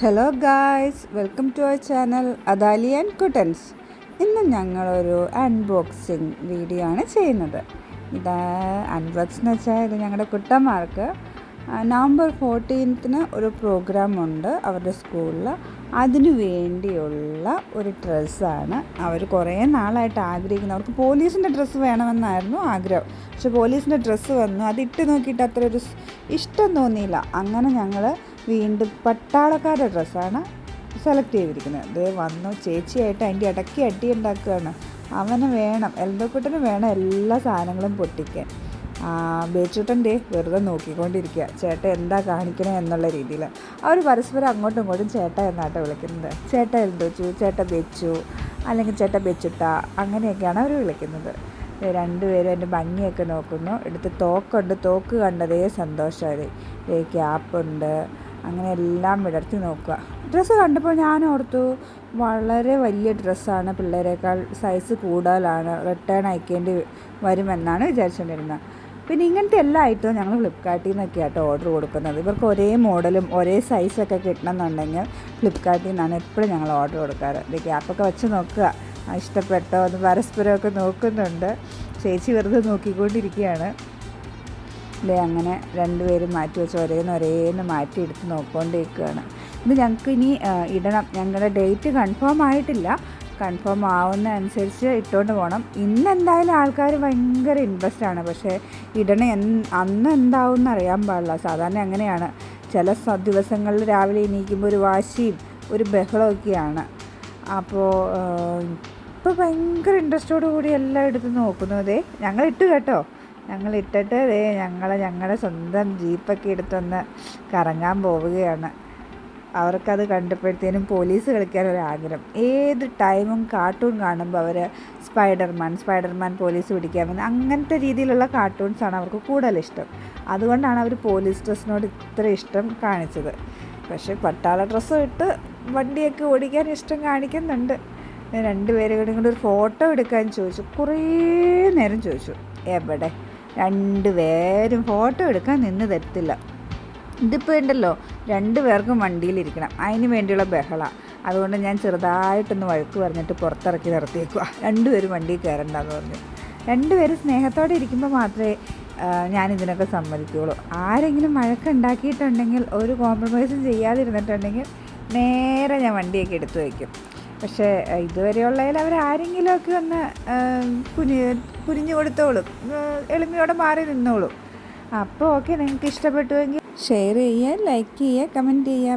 Hello guys welcome to our channel Adali and Kuttan's ഇന്ന് ഞങ്ങളൊരു unboxing video ആണ് ചെയ്യുന്നത്. ഇത് അൺബോക്സ് എന്ന് വെച്ചാൽ ഇത് ഞങ്ങളുടെ കുട്ടന്മാർക്ക് നവംബർ ഫോർട്ടീൻത്തിന് ഒരു പ്രോഗ്രാം ഉണ്ട് അവരുടെ സ്കൂളിൽ അതിനു വേണ്ടിയുള്ള ഒരു ഡ്രസ്സാണ് അവർ കുറേ നാളായിട്ട് ആഗ്രഹിക്കുന്നത് അവർക്ക് പോലീസിന്റെ ഡ്രസ്സ് വേണമെന്നായിരുന്നു ആഗ്രഹം. പക്ഷെ പോലീസിന്റെ ഡ്രസ്സ് വന്നു. അത് ഇട്ട് നോക്കിയിട്ട് അത്ര ഒരു ഇഷ്ടം തോന്നിയില്ല. അങ്ങനെ ഞങ്ങൾ വീണ്ടും പട്ടാളക്കാരുടെ ഡ്രസ്സാണ് സെലക്ട് ചെയ്തിരിക്കുന്നത്. ഇത് വന്നു ചേച്ചിയായിട്ട് അതിന്റെ ഇടയ്ക്ക് അടി ഉണ്ടാക്കുകയാണ്. അവന് വേണം എൽദക്കുട്ടന് വേണം എല്ലാ സാധനങ്ങളും പൊട്ടിക്കാൻ. ബേച്ചൂട്ടന്റെ വെറുതെ നോക്കിക്കൊണ്ടിരിക്കുക. ചേട്ട എന്താ കാണിക്കണേ എന്നുള്ള രീതിയിൽ. അവർ പരസ്പരം അങ്ങോട്ടും ഇങ്ങോട്ടും ചേട്ട എന്നാട്ടോ വിളിക്കുന്നത്. ചേട്ട എൽദോച്ചു ചേട്ട ബെച്ചു അല്ലെങ്കിൽ ചേട്ട ബെച്ചുട്ട അങ്ങനെയൊക്കെയാണ് അവർ വിളിക്കുന്നത്. രണ്ടുപേരും എന്റെ ഭംഗിയൊക്കെ നോക്കുന്നു. എടുത്ത് തോക്കുണ്ട് തോക്ക് കണ്ടതേ സന്തോഷമായി ക്യാപ്പുണ്ട് അങ്ങനെ എല്ലാം വിടർത്തി നോക്കുക. ഡ്രസ്സ് കണ്ടപ്പോൾ ഞാൻ ഓർത്തു വളരെ വലിയ ഡ്രസ്സാണ് പിള്ളേരെക്കാൾ സൈസ് കൂടുതലാണ്. റിട്ടേൺ അയക്കേണ്ടി വരുമെന്നാണ് വിചാരിച്ചുകൊണ്ടിരുന്നത്. പിന്നെ ഇങ്ങനത്തെ എല്ലാ ഐറ്റവും ഞങ്ങൾ ഫ്ലിപ്കാർട്ടിൽ നിന്നൊക്കെ ആട്ടോ ഓർഡർ കൊടുക്കുന്നത്. ഇവർക്ക് ഒരേ മോഡലും ഒരേ സൈസൊക്കെ കിട്ടണമെന്നുണ്ടെങ്കിൽ ഫ്ലിപ്കാർട്ടിൽ നിന്നാണ് എപ്പോഴും ഞങ്ങൾ ഓർഡർ കൊടുക്കാറ്. ഇത് ഗ്യാപ്പൊക്കെ വെച്ച് നോക്കുക. ഇഷ്ടപ്പെട്ടോ എന്ന് പരസ്പരമൊക്കെ നോക്കുന്നുണ്ട്. ചേച്ചി വെറുതെ നോക്കിക്കൊണ്ടിരിക്കുകയാണ്. അല്ലേ അങ്ങനെ രണ്ടുപേരും മാറ്റി വെച്ച് ഒരേന്ന് ഒരേന്ന് മാറ്റി എടുത്ത് നോക്കിക്കൊണ്ടിരിക്കുകയാണ് ഇത് ഞങ്ങൾക്ക് ഇനി ഇടണം. ഞങ്ങളുടെ ഡേറ്റ് കൺഫേം ആയിട്ടില്ല. കൺഫേം ആവുന്ന അനുസരിച്ച് ഇട്ടുകൊണ്ട് പോകണം ഇന്ന് എന്തായാലും ആൾക്കാർ ഭയങ്കര ഇൻട്രസ്റ്റ് ആണ്. പക്ഷേ ഇടണ അന്ന് എന്താവും എന്ന് അറിയാൻ പാടില്ല. സാധാരണ അങ്ങനെയാണ്. ചില ദിവസങ്ങളിൽ രാവിലെ എണീക്കുമ്പോൾ ഒരു വാശിയും ഒരു ബഹളമൊക്കെയാണ് അപ്പോൾ ഇപ്പോൾ ഭയങ്കര ഇൻട്രസ്റ്റോടു കൂടി എല്ലാം എടുത്ത് നോക്കുന്നതേ ഞങ്ങൾ ഇട്ട് കേട്ടോ. ഞങ്ങൾ ഇട്ടിട്ട് ദേ ഞങ്ങൾ ഞങ്ങളുടെ സ്വന്തം ജീപ്പൊക്കെ എടുത്തൊന്ന് കറങ്ങാൻ പോവുകയാണ്. അവർക്കത് കണ്ടപ്പോഴത്തേനും പോലീസ് കളിക്കാൻ ഒരു ആഗ്രഹം ഏത് ടൈമും കാർട്ടൂൺ കാണുമ്പോൾ അവർ സ്പൈഡർമാൻ സ്പൈഡർമാൻ പോലീസ് പിടിക്കാൻ വന്ന് അങ്ങനത്തെ രീതിയിലുള്ള കാർട്ടൂൺസാണ് അവർക്ക് കൂടുതൽ ഇഷ്ടം അതുകൊണ്ടാണ് അവർ പോലീസ് ഡ്രസ്സിനോട് ഇത്ര ഇഷ്ടം കാണിച്ചത്. പക്ഷേ പട്ടാള ഡ്രസ്സും ഇട്ട് വണ്ടിയൊക്കെ ഓടിക്കാൻ ഇഷ്ടം കാണിക്കുന്നുണ്ട്. രണ്ടുപേരും കൂടി ഒരു ഫോട്ടോ എടുക്കാൻ ചോദിച്ചു. കുറേ നേരം ചോദിച്ചു എവിടെ? രണ്ടുപേരും ഫോട്ടോ എടുക്കാൻ നിന്ന് തരത്തില്ല. ഇതിപ്പോൾ ഉണ്ടല്ലോ രണ്ട് പേർക്കും വണ്ടിയിലിരിക്കണം. അതിന് വേണ്ടിയുള്ള ബഹള. അതുകൊണ്ട് ഞാൻ ചെറുതായിട്ടൊന്ന് വഴക്ക് പറഞ്ഞിട്ട് പുറത്തിറക്കി നിർത്തിയേക്കുക രണ്ടുപേരും വണ്ടിയിൽ കയറണ്ടെന്ന് പറഞ്ഞു. രണ്ടുപേരും സ്നേഹത്തോടെ ഇരിക്കുമ്പോൾ മാത്രമേ ഞാൻ ഇതിനൊക്കെ സമ്മതിക്കുകയുള്ളൂ ആരെങ്കിലും വഴക്കുണ്ടാക്കിയിട്ടുണ്ടെങ്കിൽ ഒരു കോംപ്രമൈസും ചെയ്യാതിരുന്നിട്ടുണ്ടെങ്കിൽ നേരെ ഞാൻ വണ്ടിയൊക്കെ എടുത്തു വയ്ക്കും. പക്ഷേ ഇതുവരെയുള്ളതിൽ അവരാരെങ്കിലുമൊക്കെ ഒന്ന് കുനി കുനിഞ്ഞു കൊടുത്തോളും. എളിമയോടെ മാറി നിന്നോളും. അപ്പോൾ ഓക്കെ നിങ്ങൾക്ക് ഇഷ്ടപ്പെട്ടുവെങ്കിൽ ഷെയർ ചെയ്യുക ലൈക്ക് ചെയ്യുക കമന്റ് ചെയ്യുക.